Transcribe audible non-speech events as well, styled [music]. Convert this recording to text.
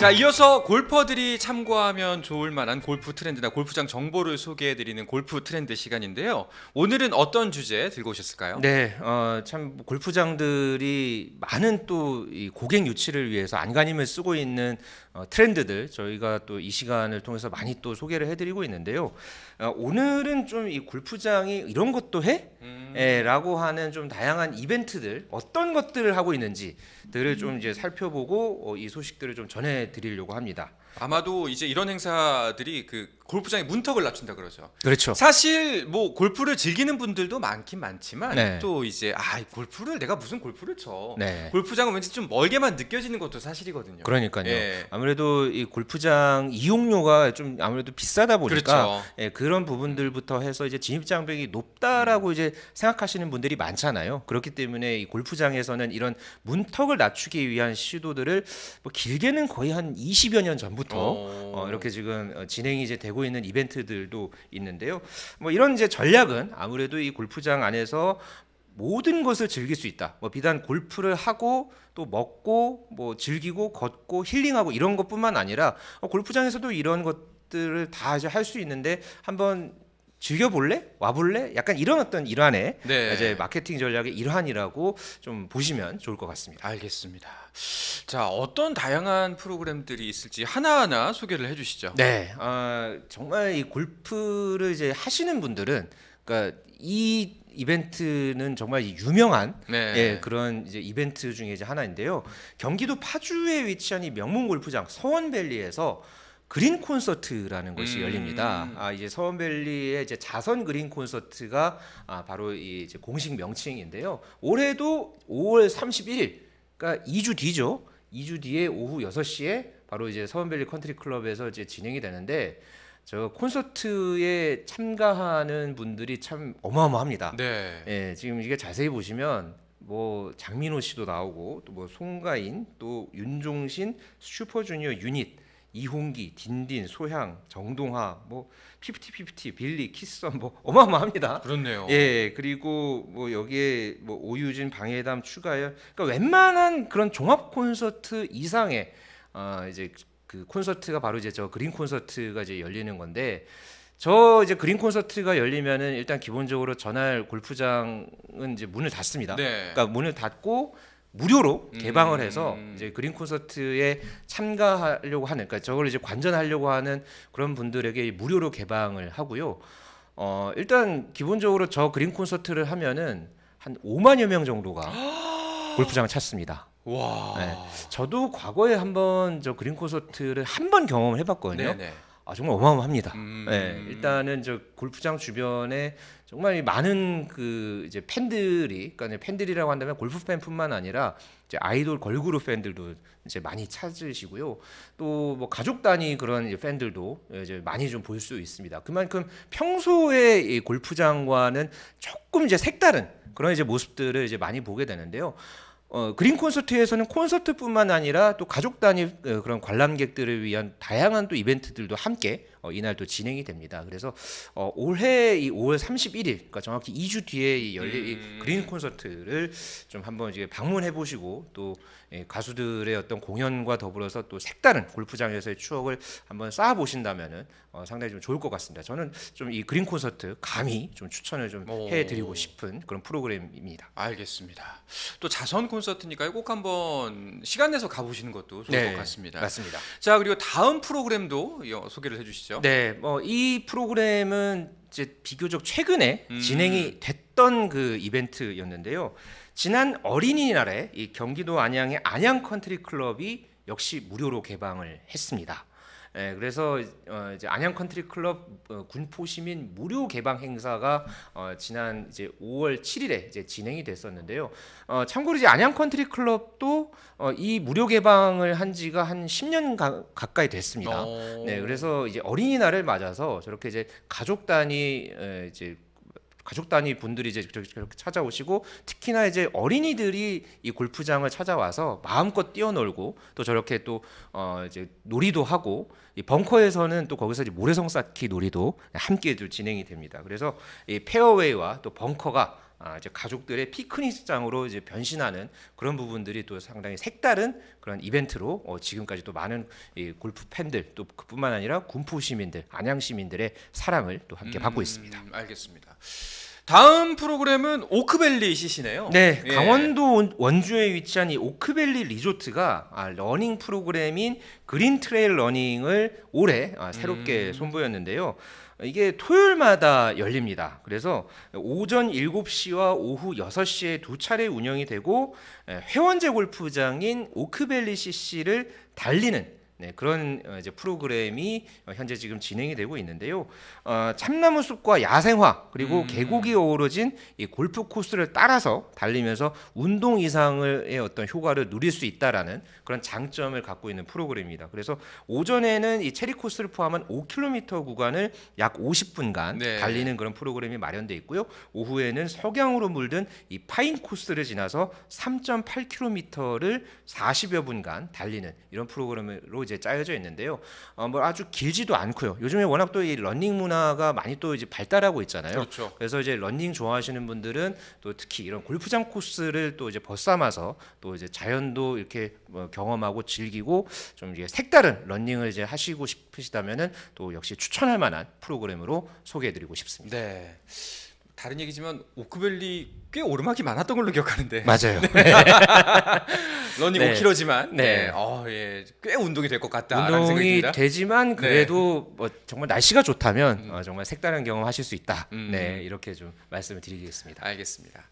자, 이어서 골퍼들이 참고하면 좋을 만한 골프 트렌드나 골프장 정보를 소개해 드리는 골프 트렌드 시간인데요. 오늘은 어떤 주제 들고 오셨을까요? 네, 어, 참 골프장들이 많은 또 이 고객 유치를 위해서 안간힘을 쓰고 있는 어, 트렌드들 저희가 또 이 시간을 통해서 많이 또 소개를 해드리고 있는데요. 어, 오늘은 좀 이 골프장이 이런 것도 해? 음, 예, 라고 하는 좀 다양한 이벤트들 어떤 것들을 하고 있는지들을 좀 이제 살펴보고 어, 이 소식들을 좀 전해드리려고 합니다. 아마도 이제 이런 행사들이 그 골프장의 문턱을 낮춘다 그러죠. 그렇죠. 사실 뭐 골프를 즐기는 분들도 많긴 많지만 네. 또 이제 아, 이 골프를 내가 무슨 골프를 쳐. 네. 골프장은 왠지 좀 멀게만 느껴지는 것도 사실이거든요. 그러니까요. 예. 아무래도 이 골프장 이용료가 좀 아무래도 비싸다 보니까 그렇죠. 예, 그런 부분들부터 해서 이제 진입 장벽이 높다라고 이제 생각하시는 분들이 많잖아요. 그렇기 때문에 이 골프장에서는 이런 문턱을 낮추기 위한 시도들을 뭐 길게는 거의 한 20여 년 전부터 어. 어, 이렇게 지금 어, 진행이 이제 되고 있는 이벤트들도 있는데요. 뭐 이런 이제 전략은 아무래도 이 골프장 안에서 모든 것을 즐길 수 있다. 뭐 비단 골프를 하고 또 먹고 뭐 즐기고 걷고 힐링하고 이런 것뿐만 아니라 어, 골프장에서도 이런 것 들을 다 이제 할 수 있는데 한번 즐겨볼래? 와볼래? 약간 이런 어떤 일환의 네. 이제 마케팅 전략의 일환이라고 좀 보시면 좋을 것 같습니다. 알겠습니다. 자, 어떤 다양한 프로그램들이 있을지 하나하나 소개를 해 주시죠. 네, 아, 정말 이 골프를 이제 하시는 분들은 그러니까 이 이벤트는 정말 이 유명한 네. 예, 그런 이제 이벤트 중에 이제 하나인데요. 경기도 파주에 위치한 이 명문 골프장 서원밸리에서 그린 콘서트라는 것이 음. 열립니다. 아 이제 서원밸리의 이제 자선 그린 콘서트가 아 바로 이 이제 공식 명칭인데요. 올해도 5월 31일, 그러니까 2주 뒤죠. 2주 뒤에 오후 6시에 바로 이제 서원밸리 컨트리 클럽에서 이제 진행이 되는데 저 콘서트에 참가하는 분들이 참 어마어마합니다. 네. 예, 지금 이게 자세히 보시면 뭐 장민호 씨도 나오고 또 뭐 송가인 또 윤종신 슈퍼주니어 유닛 이홍기 딘딘 소향 정동하 뭐 피프티 피프티 빌리 키스선 뭐 어마어마합니다. 그렇네요. 예 그리고 뭐 여기에 뭐 오유진 방해담 추가열 그러니까 웬만한 그런 종합 콘서트 이상의 아 이제 그 콘서트가 바로 이제 저 그린 콘서트가 이제 열리는 건데 저 이제 그린 콘서트가 열리면은 일단 기본적으로 전날 골프장은 이제 문을 닫습니다. 네. 그러니까 문을 닫고 무료로 음. 개방을 해서 이제 그린 콘서트에 참가하려고 하는 그러니까 저걸 이제 관전하려고 하는 그런 분들에게 무료로 개방을 하고요. 어 일단 기본적으로 저 그린 콘서트를 하면은 한 5만여 명 정도가 [gasps] 골프장을 찾습니다. 와. 네. 저도 과거에 한번 저 그린 콘서트를 한 번 경험을 해봤거든요. 네, 네. 아 정말 어마어마합니다. 음. 네, 일단은 저 골프장 주변에 정말 이 많은 그 이제 팬들이 그러니까 팬들이라고 한다면 골프 팬뿐만 아니라 이제 아이돌 걸그룹 팬들도 이제 많이 찾으시고요. 또 뭐 가족 단위 그런 이제 팬들도 이제 많이 좀 볼 수 있습니다. 그만큼 평소에 이 골프장과는 조금 이제 색다른 그런 이제 모습들을 이제 많이 보게 되는데요. 어, 그린 콘서트에서는 콘서트뿐만 아니라 또 가족 단위 어, 그런 관람객들을 위한 다양한 또 이벤트들도 함께 어, 이날 또 진행이 됩니다. 그래서 어, 올해 이 5월 31일, 그러니까 정확히 2주 뒤에 이 열릴 이 음. 그린 콘서트를 좀 한번 이제 방문해 보시고 또 예, 가수들의 어떤 공연과 더불어서 또 색다른 골프장에서의 추억을 한번 쌓아 보신다면은 어, 상당히 좀 좋을 것 같습니다. 저는 좀 이 그린 콘서트 감히 좀 추천을 좀 오. 해드리고 싶은 그런 프로그램입니다. 알겠습니다. 또 자선 콘서트니까요. 꼭 한번 시간 내서 가보시는 것도 좋을 네, 것 같습니다. 맞습니다. 자 그리고 다음 프로그램도 어, 소개를 해주시죠. 네, 뭐이 프로그램은 이제 비교적 최근에 음. 진행이 됐던 그 이벤트였는데요. 지난 어린이날에 이 경기도 안양의 안양 컨트리 클럽이 역시 무료로 개방을 했습니다. 예, 그래서 어, 이제 안양 컨트리 클럽 어, 군포 시민 무료 개방 행사가 어, 지난 이제 5월 7일에 이제 진행이 됐었는데요. 어, 참고로 이제 안양 컨트리 클럽도 어, 이 무료 개방을 한 지가 한 10년 가, 가까이 됐습니다. 어. 네, 그래서 이제 어린이날을 맞아서 저렇게 이제 가족 단위 에, 이제 가족 단위 분들이 이제 저렇게 찾아오시고 특히나 이제 어린이들이 이 골프장을 찾아와서 마음껏 뛰어놀고 또 저렇게 또 어 이제 놀이도 하고 이 벙커에서는 또 거기서 이제 모래성 쌓기 놀이도 함께 또 진행이 됩니다. 그래서 이 페어웨이와 또 벙커가 아, 이제 가족들의 피크닉장으로 이제 변신하는 그런 부분들이 또 상당히 색다른 그런 이벤트로 어, 지금까지 또 많은 이 골프 팬들 또 그뿐만 아니라 군포 시민들, 안양 시민들의 사랑을 또 함께 받고 있습니다. 음, 알겠습니다. 다음 프로그램은 오크밸리 CC네요. 네, 예. 강원도 원- 원주에 위치한 이 오크밸리 리조트가 아, 러닝 프로그램인 그린 트레일 러닝을 올해 아, 새롭게 음. 선보였는데요. 이게 토요일마다 열립니다. 그래서 오전 7시와 오후 6시에 두 차례 운영이 되고 에, 회원제 골프장인 오크밸리 CC를 달리는 네, 그런 어, 이제 프로그램이 어, 현재 지금 진행이 되고 있는데요. 어, 참나무 숲과 야생화 그리고 음. 계곡이 어우러진 이 골프 코스를 따라서 달리면서 운동 이상의 어떤 효과를 누릴 수 있다라는 그런 장점을 갖고 있는 프로그램입니다. 그래서 오전에는 이 체리 코스를 포함한 5km 구간을 약 50분간 네. 달리는 그런 프로그램이 마련돼 있고요. 오후에는 석양으로 물든 이 파인 코스를 지나서 3.8km를 40여 분간 달리는 이런 프로그램으로 이제 짜여져 있는데요. 어, 뭐 아주 길지도 않고요. 요즘에 워낙 또 이 러닝 문화가 많이 또 이제 발달하고 있잖아요. 그렇죠. 그래서 이제 러닝 좋아하시는 분들은 또 특히 이런 골프장 코스를 또 이제 벗삼아서 또 이제 자연도 이렇게 뭐 경험하고 즐기고 좀 이제 색다른 러닝을 이제 하시고 싶으시다면은 또 역시 추천할 만한 프로그램으로 소개해드리고 싶습니다. 네. 다른 얘기지만 오크밸리 꽤 오르막이 많았던 걸로 기억하는데 맞아요. [laughs] 러닝 네. 5km지만 네. 네. 어, 예. 꽤 운동이 될것 생각이 운동이 듭니다. 되지만 그래도 뭐 정말 날씨가 좋다면 어, 정말 색다른 경험 하실 수 있다. 음. 네 이렇게 좀 말씀을 드리겠습니다. 알겠습니다.